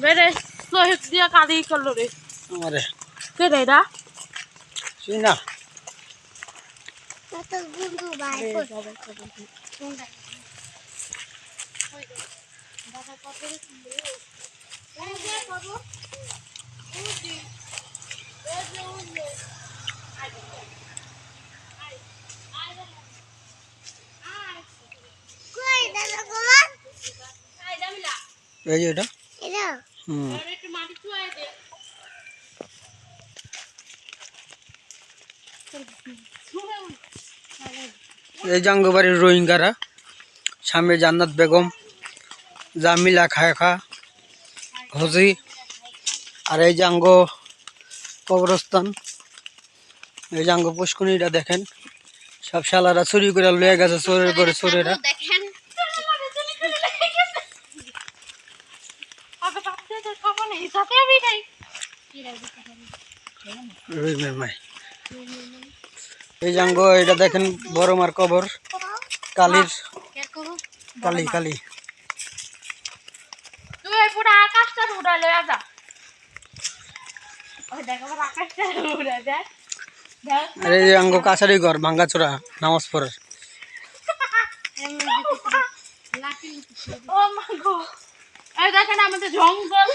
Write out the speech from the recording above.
বেরে লোহিত দিয়া কালি করলো রে আমারে কে রে এটা শুই না কত গুগু বাই কই দাদা গোমান এই যে এটা এই জাঙ্গবাড়ির রোহিঙ্গারা স্বামী জান্নাত বেগম জামিলা খায়খা হজি আর এই জাঙ্গ কবরস্থান এই জাঙ্গ পুষ্কনিটা দেখেন সব শালারা চুরি করে লয়ে গেছে চোরের করে চোরেরা। তো খবর নেই সাথে আমি নাই। এই জাঙ্গ এটা দেখেন বড় মার কবর। কালির। কালি কালি। তুই এই পুরো আকাশটা যা। আর এই কাছারি ঘর ভাঙ্গাচোরা নামাজ পড়ার। ও মা গো। এই দেখেন আমাদের জঙ্গল